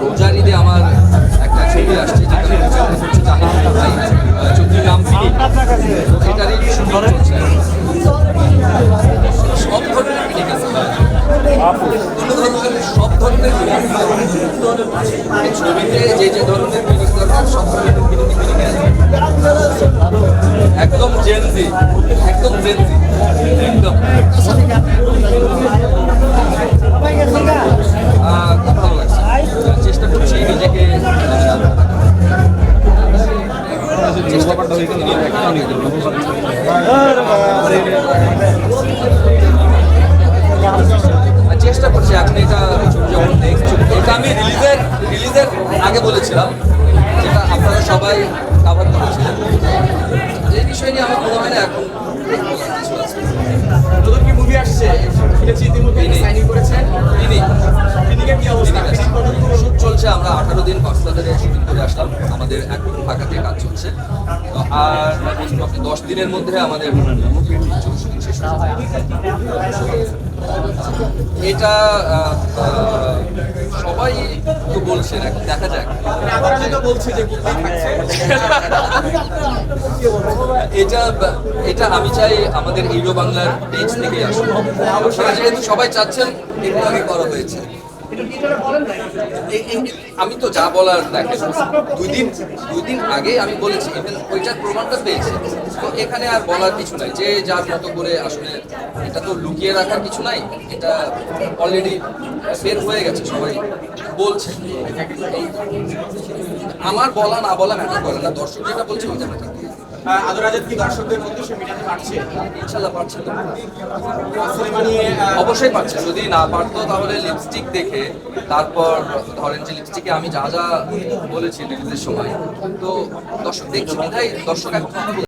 রোজার ঈদে আমার একটা ছবি আসছে যেটা ভাই নাম ফিরি এটারই শুটিং সব ধরনের কোনো ধরনের ছবিতে যে যে ধরনের ফিলিং দরকার, সব একদম জেনজি একদম জেনজি একদম। চেষ্টা করছি এখন এটা যখন নেক্সট এটা আমি রিলিজের রিলিজের আগে বলেছিলাম, যেটা আপনারা সবাই কাভার করেছিলেন। শুটিং করে আসলাম। আমাদের এখন ঢাকাতে কাজ চলছে। তো আর দশ দিনের মধ্যে আমাদের শুটিং শেষ এটা সবাই তো বলছেন এখন দেখা যাক। এটা এটা আমি চাই আমাদের ইউরো বাংলার পেজ থেকে আসুন যেহেতু সবাই চাচ্ছেন একটু আগে করা হয়েছে। আমি তো যা বলার দেখেন দুই দিন দুই দিন আগে আমি বলেছি ওইটার প্রমাণটা পেয়েছি। তো এখানে আর বলার কিছু নাই, যে যার মতো করে আসলে এটা তো লুকিয়ে রাখার কিছু নাই, এটা অলরেডি বের হয়ে গেছে, সবাই বলছে। আমার বলা না বলা ম্যাটার করে না, দর্শক যেটা বলছে ওইটা ম্যাটার কি দর্শকদের পারছে? অবশ্যই পারছে। যদি না পারতো তাহলে লিপস্টিক দেখে, তারপর ধরেন যে লিপস্টিকে আমি যা যা বলেছি রিলিজের সময়, তো দর্শক দেখছি দর্শক এখন।